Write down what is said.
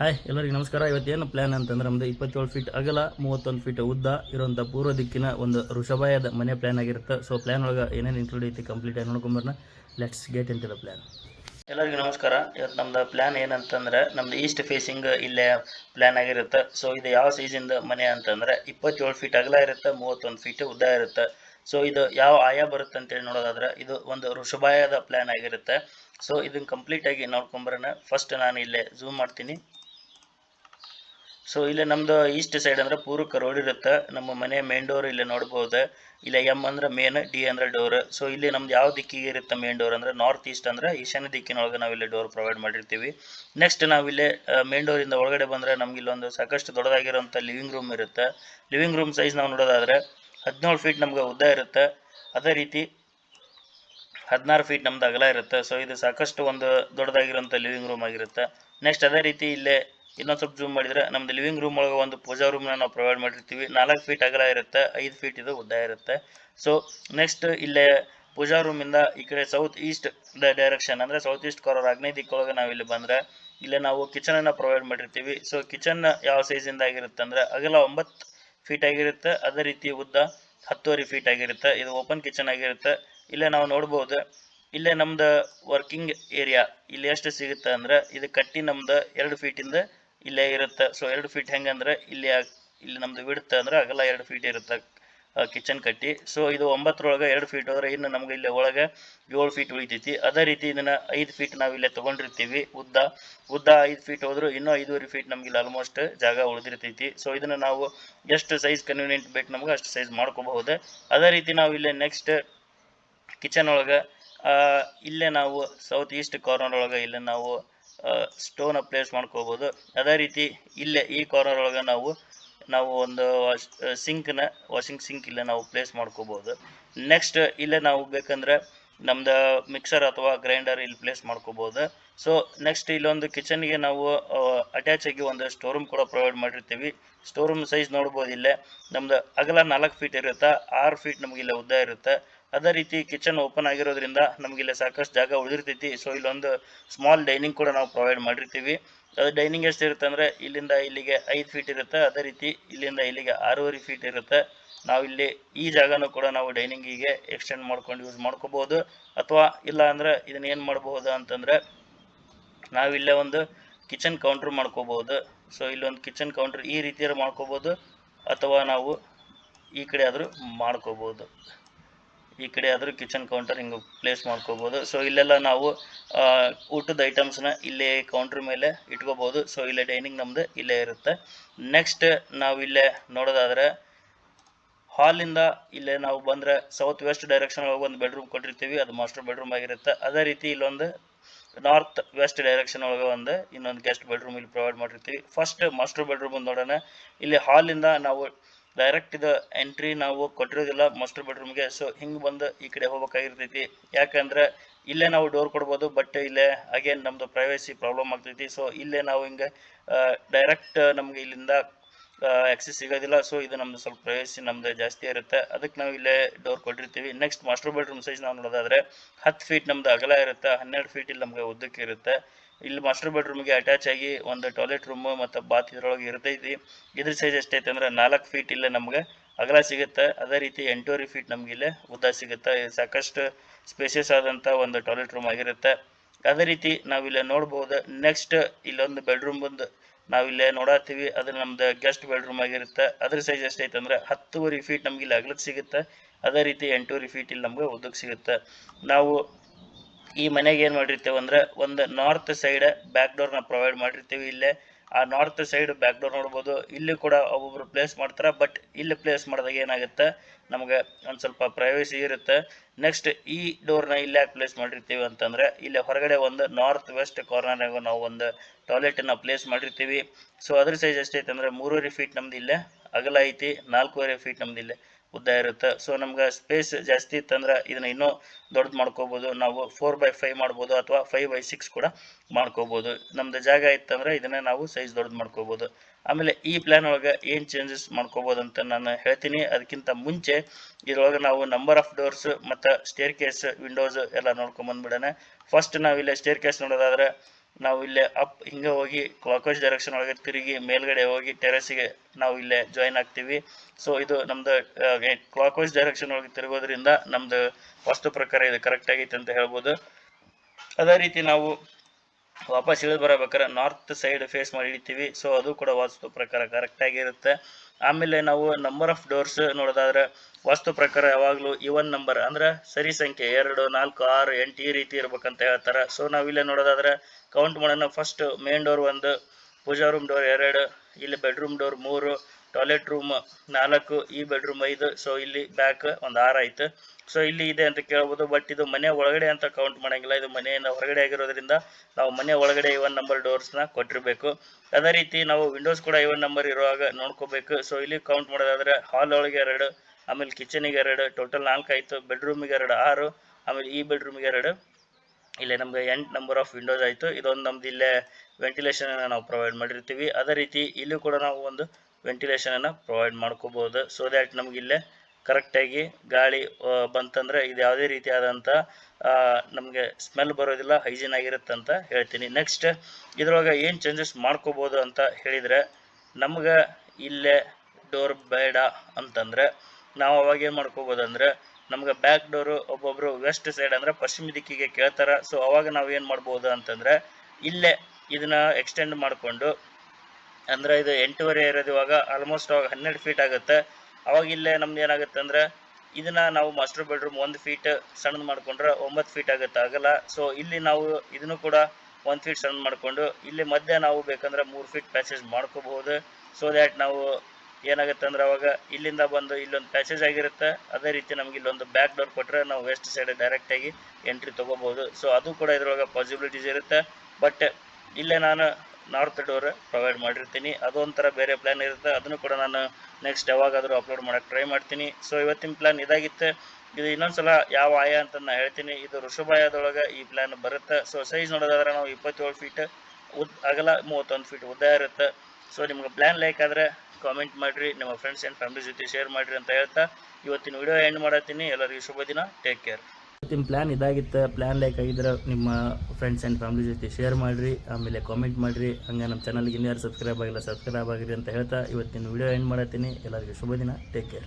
Hi, ಎಲ್ಲರಿಗೂ ನಮಸ್ಕಾರ. ಇವತ್ತೇನು ಪ್ಲ್ಯಾನ್ ಅಂತಂದ್ರೆ ನಮ್ದು ಇಪ್ಪತ್ತೇಳು ಫೀಟ್ ಅಗಲ, ಮೂವತ್ತೊಂದು ಫೀಟ್ ಉದ್ದ ಇರುವಂಥ ಪೂರ್ವ ದಿಕ್ಕಿನ ಒಂದು ಋಷಭಾಯದ ಮನೆ ಪ್ಲ್ಯಾನ್ ಆಗಿರುತ್ತೆ. ಸೊ ಪ್ಲ್ಯಾನ್ ಒಳಗೆ ಏನೇನು ಇನ್ಕ್ಲೂಡ್ ಐತಿ ಕಂಪ್ಲೀಟ್ ಆಗಿ ನೋಡ್ಕೊಂಬರ್ನ let's get into the plan ಎಲ್ಲರಿಗೂ ನಮಸ್ಕಾರ. ಇವತ್ತು ನಮ್ದು ಪ್ಲ್ಯಾನ್ ಏನಂತಂದ್ರೆ ನಮ್ದು ಈಸ್ಟ್ ಫೇಸಿಂಗ್ ಇಲ್ಲೇ ಪ್ಲ್ಯಾನ್ ಆಗಿರುತ್ತೆ. ಸೊ ಇದು ಯಾವ ಸೈಜಿಂದ ಮನೆ ಅಂತಂದ್ರೆ ಇಪ್ಪತ್ತೇಳು ಫೀಟ್ ಅಗಲ ಇರುತ್ತೆ, ಮೂವತ್ತೊಂದು ಫೀಟ್ ಉದ್ದ ಇರುತ್ತೆ. ಸೊ ಇದು ಯಾವ ಆಯ ಬರುತ್ತೆ ಅಂತೇಳಿ ನೋಡೋದಾದ್ರೆ ಇದು ಒಂದು ಋಷಭಾಯದ ಪ್ಲ್ಯಾನ್ ಆಗಿರುತ್ತೆ. ಸೊ ಇದನ್ನ ಕಂಪ್ಲೀಟ್ ಆಗಿ ನೋಡ್ಕೊಂಬರೋಣ. ಫಸ್ಟ್ ನಾನು ಇಲ್ಲೇ ಝೂಮ್ ಮಾಡ್ತೀನಿ. ಸೊ ಇಲ್ಲಿ ನಮ್ಮದು ಈಸ್ಟ್ ಸೈಡ್ ಅಂದ್ರೆ ಪೂರ್ವಕ್ಕೆ ರೋಡ್ ಇರುತ್ತೆ. ನಮ್ಮ ಮನೆ ಮೇನ್ ಡೋರ್ ಇಲ್ಲಿ ನೋಡ್ಬೋದು. ಇಲ್ಲ ಎಂ ಅಂದ್ರೆ ಮೇನ್ ಡಿ ಅಂದ್ರೆ ಡೋರ್ ಸೊ ಇಲ್ಲಿ ನಮ್ದು ಯಾವ ದಿಕ್ಕಿಗೆ ಇರುತ್ತೆ ಮೇನ್ ಡೋರ್ ಅಂದ್ರೆ ನಾರ್ತ್ ಈಸ್ಟ್ ಅಂದ್ರೆ ಈಶಾನ್ಯ ದಿಕ್ಕಿನೊಳಗೆ ನಾವು ಇಲ್ಲಿ ಡೋರ್ ಪ್ರೊವೈಡ್ ಮಾಡಿರ್ತೀವಿ. ನೆಕ್ಸ್ಟ್ ನಾವಿಲ್ಲಿ ಮೇನ್ ಡೋರ್ ಇಂದ ಒಳಗಡೆ ಬಂದ್ರೆ ನಮ್ಗೆ ಇಲ್ಲೊಂದು ಸಾಕಷ್ಟು ದೊಡ್ಡದಾಗಿರುವಂತ ಲಿವಿಂಗ್ ರೂಮ್ ಇರುತ್ತೆ. ಲಿವಿಂಗ್ ರೂಮ್ ಸೈಜ್ ನಾವು ನೋಡೋದಾದ್ರೆ ಹದಿನೇಳು ಫೀಟ್ ನಮ್ಗೆ ಉದ್ದ ಇರುತ್ತೆ. ಅದೇ ರೀತಿ ಹದಿನಾರು ಫೀಟ್ ನಮ್ದು ಅಗಲ ಇರುತ್ತೆ. ಸೊ ಇದು ಸಾಕಷ್ಟು ಒಂದು ದೊಡ್ಡದಾಗಿರುವಂಥ ಲಿವಿಂಗ್ ರೂಮ್ ಆಗಿರುತ್ತೆ. ನೆಕ್ಸ್ಟ್ ಅದೇ ರೀತಿ ಇಲ್ಲೇ ಇನ್ನೊಂದು ಸ್ವಲ್ಪ ಜೂಮ್ ಮಾಡಿದ್ರೆ, ನಮ್ದು ಲಿವಿಂಗ್ ರೂಮ್ ಒಳಗೆ ಒಂದು ಪೂಜಾ ರೂಮ್ನ ನಾವು ಪ್ರೊವೈಡ್ ಮಾಡಿರ್ತೀವಿ. ನಾಲ್ಕು ಫೀಟ್ ಅಗಲ ಇರುತ್ತೆ, ಐದು ಫೀಟ್ ಇದು ಉದ್ದ ಇರುತ್ತೆ. ಸೊ ನೆಕ್ಸ್ಟ್ ಇಲ್ಲೇ ಪೂಜಾ ರೂಮಿಂದ ಈ ಕಡೆ ಸೌತ್ ಈಸ್ಟ್ ಡೈರೆಕ್ಷನ್ ಅಂದರೆ ಸೌತ್ ಈಸ್ಟ್ ಕೋರ್ ಆಗ್ನೇಯ ದಿಕ್ಕೊಳಗೆ ನಾವು ಇಲ್ಲಿ ಬಂದರೆ, ಇಲ್ಲೇ ನಾವು ಕಿಚನನ್ನು ಪ್ರೊವೈಡ್ ಮಾಡಿರ್ತೀವಿ. ಸೊ ಕಿಚನ್ ಯಾವ ಸೈಜಿಂದ ಆಗಿರುತ್ತೆ ಅಂದರೆ ಅಗಲ ಒಂಬತ್ತು ಫೀಟ್ ಆಗಿರುತ್ತೆ, ಅದೇ ರೀತಿ ಉದ್ದ ಹತ್ತುವರೆ ಫೀಟ್ ಆಗಿರುತ್ತೆ. ಇದು ಓಪನ್ ಕಿಚನ್ ಆಗಿರುತ್ತೆ. ಇಲ್ಲೇ ನಾವು ನೋಡ್ಬೋದು, ಇಲ್ಲೇ ನಮ್ದು ವರ್ಕಿಂಗ್ ಏರಿಯಾ ಇಲ್ಲಿ ಎಷ್ಟು ಸಿಗುತ್ತೆ ಅಂದ್ರೆ ಇದು ಕಟ್ಟಿ ನಮ್ದು ಎರಡು ಫೀಟಿಂದ ಇಲ್ಲೇ ಇರುತ್ತೆ. ಸೊ ಎರಡು ಫೀಟ್ ಹೆಂಗಂದ್ರೆ ಇಲ್ಲಿ ಇಲ್ಲಿ ನಮ್ದು ಬಿಡುತ್ತೆ ಅಂದ್ರೆ ಅಗಲ ಎರಡು ಫೀಟ್ ಇರುತ್ತೆ ಕಿಚನ್ ಕಟ್ಟಿ. ಸೊ ಇದು ಒಂಬತ್ತರೊಳಗೆ ಎರಡು ಫೀಟ್ ಹೋದ್ರೆ ಇನ್ನು ನಮ್ಗೆ ಇಲ್ಲಿ ಒಳಗೆ ಏಳು ಫೀಟ್ ಉಳಿತೈತಿ. ಅದೇ ರೀತಿ ಇದನ್ನ ಐದು ಫೀಟ್ ನಾವು ಇಲ್ಲೇ ತಗೊಂಡಿರ್ತೀವಿ, ಉದ್ದ. ಉದ್ದ ಐದು ಫೀಟ್ ಹೋದ್ರು ಇನ್ನೂ ಐದೂವರೆ ಫೀಟ್ ನಮ್ಗೆ ಇಲ್ಲಿ ಆಲ್ಮೋಸ್ಟ್ ಜಾಗ ಉಳಿದಿರ್ತೈತಿ. ಸೊ ಇದನ್ನ ನಾವು ಎಷ್ಟು ಸೈಜ್ ಕನ್ವೀನಿಯಂಟ್ ಬೇಕು ನಮ್ಗೆ ಅಷ್ಟು ಸೈಜ್ ಮಾಡ್ಕೋಬಹುದು. ಅದೇ ರೀತಿ ನಾವು ಇಲ್ಲೇ ನೆಕ್ಸ್ಟ್ ಕಿಚನ್ ಒಳಗೆ ಇಲ್ಲೇ ನಾವು ಸೌತ್ ಈಸ್ಟ್ ಕಾರ್ನರ್ ಒಳಗೆ ಇಲ್ಲೇ ನಾವು ಸ್ಟೋನ್ ಪ್ಲೇಸ್ ಮಾಡ್ಕೋಬೋದು. ಅದೇ ರೀತಿ ಇಲ್ಲೇ ಈ ಕಾರ್ನರ್ ಒಳಗೆ ನಾವು ನಾವು ಒಂದು ಸಿಂಕ್ನ ವಾಷಿಂಗ್ ಸಿಂಕ್ ಇಲ್ಲೇ ನಾವು ಪ್ಲೇಸ್ ಮಾಡ್ಕೋಬೋದು. ನೆಕ್ಸ್ಟ್ ಇಲ್ಲೇ ನಾವು ಬೇಕಂದ್ರೆ ನಮ್ದು ಮಿಕ್ಸರ್ ಅಥವಾ ಗ್ರೈಂಡರ್ ಇಲ್ಲಿ ಪ್ಲೇಸ್ ಮಾಡ್ಕೋಬೋದು. ಸೊ ನೆಕ್ಸ್ಟ್ ಇಲ್ಲೊಂದು ಕಿಚನ್ಗೆ ನಾವು ಅಟ್ಯಾಚ್ ಆಗಿ ಒಂದು ಸ್ಟೋರ್ ರೂಮ್ ಕೂಡ ಪ್ರೊವೈಡ್ ಮಾಡಿರ್ತೀವಿ. ಸ್ಟೋರ್ ರೂಮ್ ಸೈಜ್ ನೋಡ್ಬೋದು ಇಲ್ಲೇ. ನಮ್ದು ಅಗಲ ನಾಲ್ಕು ಫೀಟ್ ಇರುತ್ತೆ, ಆರು ಫೀಟ್ ನಮಗೆ ಇಲ್ಲೇ ಉದ್ದ ಇರುತ್ತೆ. ಅದೇ ರೀತಿ ಕಿಚನ್ ಓಪನ್ ಆಗಿರೋದ್ರಿಂದ ನಮ್ಗೆ ಇಲ್ಲಿ ಸಾಕಷ್ಟು ಜಾಗ ಉಳಿದಿರ್ತೈತಿ. ಸೊ ಇಲ್ಲೊಂದು ಸ್ಮಾಲ್ ಡೈನಿಂಗ್ ಕೂಡ ನಾವು ಪ್ರೊವೈಡ್ ಮಾಡಿರ್ತೀವಿ. ಅದು ಡೈನಿಂಗ್ ಎಷ್ಟು ಇರುತ್ತೆ ಅಂದರೆ ಇಲ್ಲಿಂದ ಇಲ್ಲಿಗೆ ಐದು ಫೀಟ್ ಇರುತ್ತೆ. ಅದೇ ರೀತಿ ಇಲ್ಲಿಂದ ಇಲ್ಲಿಗೆ ಆರೂವರೆ ಫೀಟ್ ಇರುತ್ತೆ. ನಾವು ಇಲ್ಲಿ ಈ ಜಾಗನೂ ಕೂಡ ನಾವು ಡೈನಿಂಗಿಗೆ ಎಕ್ಸ್ಟೆಂಡ್ ಮಾಡ್ಕೊಂಡು ಯೂಸ್ ಮಾಡ್ಕೋಬೋದು. ಅಥವಾ ಇಲ್ಲ ಅಂದ್ರೆ ಇದನ್ನ ಏನು ಮಾಡಬಹುದು ಅಂತಂದ್ರೆ ನಾವಿಲ್ಲೇ ಒಂದು ಕಿಚನ್ ಕೌಂಟ್ರ್ ಮಾಡ್ಕೋಬಹುದು ಸೊ ಇಲ್ಲೊಂದು ಕಿಚನ್ ಕೌಂಟ್ರ್ ಈ ರೀತಿಯಾದ್ರು ಮಾಡ್ಕೋಬೋದು. ಅಥವಾ ನಾವು ಈ ಕಡೆ ಆದರೂ ಮಾಡ್ಕೋಬೋದು. ಈ ಕಡೆ ಆದರೂ ಕಿಚನ್ ಕೌಂಟರ್ ಹಿಂಗೆ ಪ್ಲೇಸ್ ಮಾಡ್ಕೋಬೋದು. ಸೊ ಇಲ್ಲೆಲ್ಲ ನಾವು ಊಟದ ಐಟಮ್ಸ್ನ ಇಲ್ಲೇ ಕೌಂಟ್ರ್ ಮೇಲೆ ಇಟ್ಕೋಬೋದು. ಸೊ ಇಲ್ಲೇ ಡೈನಿಂಗ್ ನಮ್ದು ಇಲ್ಲೇ ಇರುತ್ತೆ. ನೆಕ್ಸ್ಟ್ ನಾವು ಇಲ್ಲೇ ನೋಡೋದಾದ್ರೆ ಹಾಲಿಂದ ಇಲ್ಲೇ ನಾವು ಬಂದರೆ ಸೌತ್ ವೆಸ್ಟ್ ಡೈರೆಕ್ಷನ್ ಒಳಗೆ ಒಂದು ಬೆಡ್ರೂಮ್ ಕೊಟ್ಟಿರ್ತೀವಿ. ಅದು ಮಾಸ್ಟರ್ ಬೆಡ್ರೂಮ್ ಆಗಿರುತ್ತೆ. ಅದೇ ರೀತಿ ಇಲ್ಲೊಂದು ನಾರ್ತ್ ವೆಸ್ಟ್ ಡೈರೆಕ್ಷನ್ ಒಳಗೆ ಒಂದು ಇನ್ನೊಂದು ಗೆಸ್ಟ್ ಬೆಡ್ರೂಮ್ ಇಲ್ಲಿ ಪ್ರೊವೈಡ್ ಮಾಡಿರ್ತೀವಿ. ಫಸ್ಟ್ ಮಾಸ್ಟರ್ ಬೆಡ್ರೂಮ್ ನೋಡೋಣ. ಇಲ್ಲಿ ಹಾಲಿಂದ ನಾವು ಡೈರೆಕ್ಟ್ ಇದು ಎಂಟ್ರಿ ನಾವು ಕೊಟ್ಟಿರೋದಿಲ್ಲ ಮಾಸ್ಟರ್ ಬೆಡ್ರೂಮ್ಗೆ ಸೊ ಹಿಂಗೆ ಬಂದು ಈ ಕಡೆ ಹೋಗ್ಬೇಕಾಗಿರ್ತೈತಿ. ಯಾಕಂದ್ರೆ ಇಲ್ಲೇ ನಾವು ಡೋರ್ ಕೊಡ್ಬೋದು ಬಟ್ ಇಲ್ಲೇ ಅಗೇನ್ ನಮ್ಮದು ಪ್ರೈವಸಿ ಪ್ರಾಬ್ಲಮ್ ಆಗ್ತೈತಿ. ಸೊ ಇಲ್ಲೇ ನಾವು ಹಿಂಗೆ ಡೈರೆಕ್ಟ್ ನಮ್ಗೆ ಇಲ್ಲಿಂದ ಆಕ್ಸೆಸ್ ಸಿಗೋದಿಲ್ಲ. ಸೊ ಇದು ನಮ್ದು ಸ್ವಲ್ಪ ಪ್ರೈವೇಸಿ ನಮ್ದು ಜಾಸ್ತಿ ಇರುತ್ತೆ. ಅದಕ್ಕೆ ನಾವು ಇಲ್ಲೇ ಡೋರ್ ಕೊಟ್ಟಿರ್ತೀವಿ. ನೆಕ್ಸ್ಟ್ ಮಾಸ್ಟರ್ ಬೆಡ್ರೂಮ್ ಸೈಜ್ ನಾವು ನೋಡೋದಾದ್ರೆ ಹತ್ತು ಫೀಟ್ ನಮ್ದು ಅಗಲ ಇರುತ್ತೆ, ಹನ್ನೆರಡು ಫೀಟ್ ಇಲ್ಲಿ ನಮ್ಗೆ ಉದ್ದಕ್ಕೆ ಇರುತ್ತೆ ಇಲ್ಲಿ ಮಾಸ್ಟರ್ ಬೆಡ್ರೂಮ್ಗೆ ಅಟ್ಯಾಚ್ ಆಗಿ ಒಂದು ಟಾಯ್ಲೆಟ್ ರೂಮ್ ಮತ್ತು ಬಾತ್ ಇದ್ರೊಳಗೆ ಇರ್ತೈತಿ. ಇದ್ರ ಸೈಜ್ ಎಷ್ಟೈತೆ ಅಂದ್ರೆ ನಾಲ್ಕು ಫೀಟ್ ಇಲ್ಲೇ ನಮ್ಗೆ ಅಗಲ ಸಿಗುತ್ತೆ. ಅದೇ ರೀತಿ ಎಂಟೂವರೆ ಫೀಟ್ ನಮ್ಗೆ ಇಲ್ಲೇ ಉದ್ದ ಸಿಗುತ್ತೆ. ಸಾಕಷ್ಟು ಸ್ಪೇಸಿಯಸ್ ಆದಂಥ ಒಂದು ಟಾಯ್ಲೆಟ್ ರೂಮ್ ಆಗಿರುತ್ತೆ. ಅದೇ ರೀತಿ ನಾವಿಲ್ಲೇ ನೋಡ್ಬೋದು ನೆಕ್ಸ್ಟ್ ಇಲ್ಲೊಂದು ಬೆಡ್ರೂಮ್ ಬಂದು ನಾವಿಲ್ಲೇ ನೋಡತ್ತೀವಿ. ಅದು ನಮ್ದು ಗೆಸ್ಟ್ ಬೆಡ್ರೂಮ್ ಆಗಿರುತ್ತೆ. ಅದ್ರ ಸೈಜ್ ಎಷ್ಟೈತೆ ಅಂದ್ರೆ ಹತ್ತುವರೆ ಫೀಟ್ ನಮ್ಗೆ ಇಲ್ಲಿ ಅಗಲಕ್ಕೆ ಸಿಗುತ್ತೆ. ಅದೇ ರೀತಿ ಎಂಟೂವರೆ ಫೀಟ್ ಇಲ್ಲಿ ನಮ್ಗೆ ಉದ್ದಕ್ಕೆ ಸಿಗುತ್ತೆ. ನಾವು ಈ ಮನೆಗೆ ಏನು ಮಾಡಿರ್ತೇವೆ ಅಂದ್ರೆ ಒಂದು ನಾರ್ತ್ ಸೈಡ್ ಬ್ಯಾಕ್ ಡೋರ್ನ ಪ್ರೊವೈಡ್ ಮಾಡಿರ್ತೀವಿ ಇಲ್ಲೇ. ಆ ನಾರ್ತ್ ಸೈಡ್ ಬ್ಯಾಕ್ ಡೋರ್ ನೋಡ್ಬೋದು. ಇಲ್ಲಿ ಕೂಡ ಒಬ್ಬೊಬ್ರು ಪ್ಲೇಸ್ ಮಾಡ್ತಾರೆ ಬಟ್ ಇಲ್ಲಿ ಪ್ಲೇಸ್ ಮಾಡಿದಾಗ ಏನಾಗುತ್ತೆ? ನಮಗೆ ಒಂದು ಸ್ವಲ್ಪ ಪ್ರೈವಸಿ ಇರುತ್ತೆ. ನೆಕ್ಸ್ಟ್ ಈ ಡೋರ್ನ ಇಲ್ಲಿ ಯಾಕೆ ಪ್ಲೇಸ್ ಮಾಡಿರ್ತೀವಿ ಅಂತಂದ್ರೆ, ಇಲ್ಲಿ ಹೊರಗಡೆ ಒಂದು ನಾರ್ತ್ ವೆಸ್ಟ್ ಕಾರ್ನರ್ನಾಗ ನಾವು ಒಂದು ಟಾಯ್ಲೆಟನ್ನು ಪ್ಲೇಸ್ ಮಾಡಿರ್ತೀವಿ. ಸೊ ಅದ್ರ ಸೈಜ್ ಎಷ್ಟೈತೆ ಅಂದ್ರೆ ಮೂರುವರೆ ಫೀಟ್ ನಮ್ದು ಇಲ್ಲೇ, ಅಗಲ ಐತಿ ನಾಲ್ಕೂವರೆ ಫೀಟ್ ನಮ್ದು ಇಲ್ಲೇ. ಉದ್ದ ಇರುತ್ತೆ. ಸೊ ನಮ್ಗೆ ಸ್ಪೇಸ್ ಜಾಸ್ತಿ ಇತ್ತಂದ್ರೆ ಇದನ್ನ ಇನ್ನೂ ದೊಡ್ಡದು ಮಾಡ್ಕೋಬೋದು. ನಾವು ಫೋರ್ ಬೈ ಫೈವ್ ಮಾಡ್ಬೋದು ಅಥವಾ ಫೈವ್ ಬೈ ಸಿಕ್ಸ್ ಕೂಡ ಮಾಡ್ಕೋಬೋದು. ನಮ್ದು ಜಾಗ ಇತ್ತಂದ್ರೆ ಇದನ್ನ ನಾವು ಸೈಜ್ ದೊಡ್ಡದು ಮಾಡ್ಕೋಬೋದು. ಆಮೇಲೆ ಈ ಪ್ಲಾನ್ ಒಳಗೆ ಏನು ಚೇಂಜಸ್ ಮಾಡ್ಕೋಬೋದು ಅಂತ ನಾನು ಹೇಳ್ತೀನಿ. ಅದಕ್ಕಿಂತ ಮುಂಚೆ ಇದ್ರೊಳಗೆ ನಾವು ನಂಬರ್ ಆಫ್ ಡೋರ್ಸ್ ಮತ್ತು ಸ್ಟೇರ್ ಕೇಸ್ ವಿಂಡೋಸ್ ಎಲ್ಲ ನೋಡ್ಕೊಂಡ್ ಬಂದ್ಬಿಡೋಣ. ಫಸ್ಟ್ ಇಲ್ಲಿ ಸ್ಟೇರ್ ಕೇಸ್ ನೋಡೋದಾದ್ರೆ ನಾವು ಇಲ್ಲೇ ಅಪ್, ಹಿಂಗೆ ಹೋಗಿ ಕ್ಲಾಕ್ವೈಸ್ ಡೈರೆಕ್ಷನ್ ಒಳಗೆ ತಿರುಗಿ ಮೇಲ್ಗಡೆ ಹೋಗಿ ಟೆರೆಸ್ಗೆ ನಾವು ಇಲ್ಲೇ ಜಾಯಿನ್ ಆಗ್ತೀವಿ. ಸೊ ಇದು ನಮ್ದು ಕ್ಲಾಕ್ವೈಸ್ ಡೈರೆಕ್ಷನ್ ಒಳಗೆ ತಿರುಗೋದ್ರಿಂದ ನಮ್ದು ವಸ್ತು ಪ್ರಕಾರ ಇದು ಕರೆಕ್ಟ್ ಆಗೈತೆ ಅಂತ ಹೇಳ್ಬೋದು. ಅದೇ ರೀತಿ ನಾವು ವಾಪಸ್ ಇಳಿದು ಬರಬೇಕಾದ್ರೆ ನಾರ್ತ್ ಸೈಡ್ ಫೇಸ್ ಮಾಡಿ ಇಳಿತೀವಿ ಸೊ ಅದು ಕೂಡ ವಾಸ್ತು ಪ್ರಕಾರ ಕರೆಕ್ಟ್ ಆಗಿರುತ್ತೆ. ಆಮೇಲೆ ನಾವು ನಂಬರ್ ಆಫ್ ಡೋರ್ಸ್ ನೋಡೋದಾದ್ರೆ ವಾಸ್ತು ಪ್ರಕಾರ ಯಾವಾಗಲೂ ಇವನ್ ನಂಬರ್ ಅಂದ್ರೆ ಸರಿ ಸಂಖ್ಯೆ ಎರಡು, ನಾಲ್ಕು, ಆರು, ಎಂಟು ಈ ರೀತಿ ಇರ್ಬೇಕಂತ ಹೇಳ್ತಾರೆ. ಸೊ ನಾವಿಲ್ಲೇ ನೋಡೋದಾದ್ರೆ ಕೌಂಟ್ ಮಾಡೋಣ. ಫಸ್ಟ್ ಮೇನ್ ಡೋರ್ ಒಂದು ಪೂಜಾ ರೂಮ್ ಡೋರ್ ಎರಡು, ಇಲ್ಲಿ ಬೆಡ್ರೂಮ್ ಡೋರ್ ಮೂರು ಟಾಯ್ಲೆಟ್ ರೂಮ್ ನಾಲ್ಕು, ಈ ಬೆಡ್ರೂಮ್ ಐದು ಸೊ ಇಲ್ಲಿ ಬ್ಯಾಕ್ ಒಂದು ಆರು ಆಯ್ತು. ಸೊ ಇಲ್ಲಿ ಇದೆ ಅಂತ ಕೇಳ್ಬೋದು ಬಟ್ ಇದು ಮನೆ ಒಳಗಡೆ ಅಂತ ಕೌಂಟ್ ಮಾಡಂಗಿಲ್ಲ. ಇದು ಮನೆಯಿಂದ ಹೊರಗಡೆ ಆಗಿರೋದ್ರಿಂದ ನಾವು ಮನೆ ಒಳಗಡೆ ಇವನ್ ನಂಬರ್ ಡೋರ್ಸ್ನ ಕೊಟ್ಟಿರಬೇಕು. ಅದೇ ರೀತಿ ನಾವು ವಿಂಡೋಸ್ ಕೂಡ ಇವನ್ ನಂಬರ್ ಇರುವಾಗ ನೋಡ್ಕೋಬೇಕು. ಸೊ ಇಲ್ಲಿ ಕೌಂಟ್ ಮಾಡೋದಾದ್ರೆ ಹಾಲ್ ಒಳಗೆ ಎರಡು, ಆಮೇಲೆ ಕಿಚನಿಗೆ ಎರಡು ಟೋಟಲ್ ನಾಲ್ಕು ಆಯಿತು ಬೆಡ್ರೂಮಿಗೆ ಎರಡು, ಆರು, ಆಮೇಲೆ ಈ ಬೆಡ್ರೂಮಿಗೆ ಎರಡು. ಇಲ್ಲೇ ನಮಗೆ ಎಂಟು ನಂಬರ್ ಆಫ್ ವಿಂಡೋಸ್ ಆಯಿತು. ಇದೊಂದು ನಮ್ದು ಇಲ್ಲೇ ವೆಂಟಿಲೇಷನ್ ನಾವು ಪ್ರೊವೈಡ್ ಮಾಡಿರ್ತೀವಿ. ಅದೇ ರೀತಿ ಇಲ್ಲೂ ಕೂಡ ನಾವು ಒಂದು ವೆಂಟಿಲೇಷನ್ ಅನ್ನ ಪ್ರೊವೈಡ್ ಮಾಡ್ಕೋಬಹುದು ಸೊ ದ್ಯಾಟ್ ನಮ್ಗೆ ಇಲ್ಲೇ ಕರೆಕ್ಟಾಗಿ ಗಾಳಿ ಬಂತಂದ್ರೆ ಇದು ಯಾವುದೇ ರೀತಿಯಾದಂಥ ನಮಗೆ ಸ್ಮೆಲ್ ಬರೋದಿಲ್ಲ ಹೈಜೀನ್ ಆಗಿರುತ್ತೆ ಅಂತ ಹೇಳ್ತೀನಿ. ನೆಕ್ಸ್ಟ್ ಇದ್ರೊಳಗೆ ಏನು ಚೇಂಜಸ್ ಮಾಡ್ಕೋಬೋದು ಅಂತ ಹೇಳಿದರೆ, ನಮ್ಗೆ ಇಲ್ಲೇ ಡೋರ್ ಬೇಡ ಅಂತಂದ್ರೆ, ನಾವು ಅವಾಗ ಏನು ಮಾಡ್ಕೋಬೋದು ಅಂದ್ರೆ, ನಮ್ಗೆ ಬ್ಯಾಕ್ ಡೋರು ಒಬ್ಬೊಬ್ಬರು ವೆಸ್ಟ್ ಸೈಡ್ ಅಂದ್ರೆ ಪಶ್ಚಿಮ ದಿಕ್ಕಿಗೆ ಕೇಳ್ತಾರ. ಸೊ ಅವಾಗ ನಾವು ಏನು ಮಾಡ್ಬೋದು ಅಂತಂದ್ರೆ, ಇಲ್ಲೇ ಇದನ್ನ ಎಕ್ಸ್ಟೆಂಡ್ ಮಾಡಿಕೊಂಡು ಅಂದ್ರೆ ಇದು ಎಂಟೂವರೆ ಇರೋದು ಇವಾಗ ಆಲ್ಮೋಸ್ಟ್ ಅವಾಗ ಹನ್ನೆರಡು ಫೀಟ್ ಆಗುತ್ತೆ. ಅವಾಗ ಇಲ್ಲೇ ನಮ್ದು ಏನಾಗುತ್ತೆ ಅಂದ್ರೆ ಇದನ್ನ ನಾವು ಮಾಸ್ಟರ್ ಬೆಡ್ರೂಮ್ ಒಂದು ಫೀಟ್ ಸಣ್ಣದು ಮಾಡ್ಕೊಂಡ್ರೆ ಒಂಬತ್ತು ಫೀಟ್ ಆಗುತ್ತೆ, ಆಗಲ್ಲ. ಸೊ ಇಲ್ಲಿ ನಾವು ಇದನ್ನು ಕೂಡ ಒಂದು ಫೀಟ್ ಸಣ್ಣ ಮಾಡಿಕೊಂಡು ಇಲ್ಲಿ ಮಧ್ಯೆ ನಾವು ಬೇಕಂದ್ರೆ ಮೂರು ಫೀಟ್ ಪ್ಯಾಸೇಜ್ ಮಾಡ್ಕೋಬಹುದು. ಸೊ ದ್ಯಾಟ್ ನಾವು ಏನಾಗುತ್ತೆ ಅಂದ್ರೆ ಅವಾಗ ಇಲ್ಲಿಂದ ಬಂದು ಇಲ್ಲೊಂದು ಪ್ಯಾಸೇಜ್ ಆಗಿರುತ್ತೆ. ಅದೇ ರೀತಿ ನಮ್ಗೆ ಇಲ್ಲೊಂದು ಬ್ಯಾಕ್ ಡೋರ್ ಕೊಟ್ಟರೆ ನಾವು ವೆಸ್ಟ್ ಸೈಡ್ ಡೈರೆಕ್ಟಾಗಿ ಎಂಟ್ರಿ ತಗೋಬಹುದು. ಸೊ ಅದು ಕೂಡ ಇದ್ರೊಳಗೆ ಪಾಸಿಬಿಲಿಟೀಸ್ ಇರುತ್ತೆ. ಬಟ್ ಇಲ್ಲೇ ನಾನು ನಾರ್ತ್ ಡೋರ್ ಪ್ರೊವೈಡ್ ಮಾಡಿರ್ತೀನಿ. ಅದೊಂಥರ ಬೇರೆ ಪ್ಲ್ಯಾನ್ ಇರುತ್ತೆ. ಅದನ್ನು ಕೂಡ ನಾನು ನೆಕ್ಸ್ಟ್ ಯಾವಾಗಾದರೂ ಅಪ್ಲೋಡ್ ಮಾಡೋಕೆ ಟ್ರೈ ಮಾಡ್ತೀನಿ. ಸೊ ಇವತ್ತಿನ ಪ್ಲ್ಯಾನ್ ಇದಾಗಿತ್ತು. ಇದು ಇನ್ನೊಂದ್ಸಲ ಯಾವ ಆಯ ಅಂತ ನಾನು ಹೇಳ್ತೀನಿ. ಇದು ಋಷಭಾಯದೊಳಗೆ ಈ ಪ್ಲ್ಯಾನ್ ಬರುತ್ತೆ. ಸೊ ಸೈಜ್ ನೋಡೋದಾದ್ರೆ ನಾವು ಇಪ್ಪತ್ತೇಳು ಫೀಟ್ ಉದ್, ಅಗಲ ಮೂವತ್ತೊಂದು ಫೀಟ್ ಉದ್ದ ಇರುತ್ತೆ. ಸೊ ನಿಮ್ಗೆ ಪ್ಲ್ಯಾನ್ ಲೈಕ್ ಆದರೆ ಕಾಮೆಂಟ್ ಮಾಡಿರಿ. ನಿಮ್ಮ ಫ್ರೆಂಡ್ಸ್ ಆ್ಯಂಡ್ ಫ್ಯಾಮಿಲಿ ಜೊತೆ ಶೇರ್ ಮಾಡಿರಿ ಅಂತ ಹೇಳ್ತಾ. ಇವತ್ತಿನ ವಿಡಿಯೋ ಎಂಡ್ ಮಾಡತ್ತೀನಿ. ಎಲ್ಲರಿಗೂ ಶುಭ ದಿನ. ಟೇಕ್ ಕೇರ್ ಇವತ್ತಿನ ಪ್ಲ್ಯಾನ್ ಇದಾಗಿತ್ತು ಪ್ಲ್ಯಾನ್ ಲೈಕ್ ಆಗಿದ್ರೆ ನಿಮ್ಮ ಫ್ರೆಂಡ್ಸ್ ಆ್ಯಂಡ್ ಫ್ಯಾಮಿಲಿ ಜೊತೆ ಶೇರ್ ಮಾಡಿರಿ, ಆಮೇಲೆ ಕಾಮೆಂಟ್ ಮಾಡಿರಿ. ಹಂಗೆ ನಮ್ಮ ಚಾನಲ್ಗೆ ಯಾರು ಸಬ್ಸ್ಕ್ರೈಬ್ ಆಗಿಲ್ಲ ಸಬ್ಸ್ಕ್ರೈಬ್ ಆಗಿರಿ ಅಂತ ಹೇಳ್ತಾ ಇವತ್ತಿನ ವಿಡಿಯೋ ಎಂಡ್ ಮಾಡತ್ತೀನಿ. ಎಲ್ಲರಿಗೂ ಶುಭ ದಿನ ಟೇಕ್ ಕೇರ್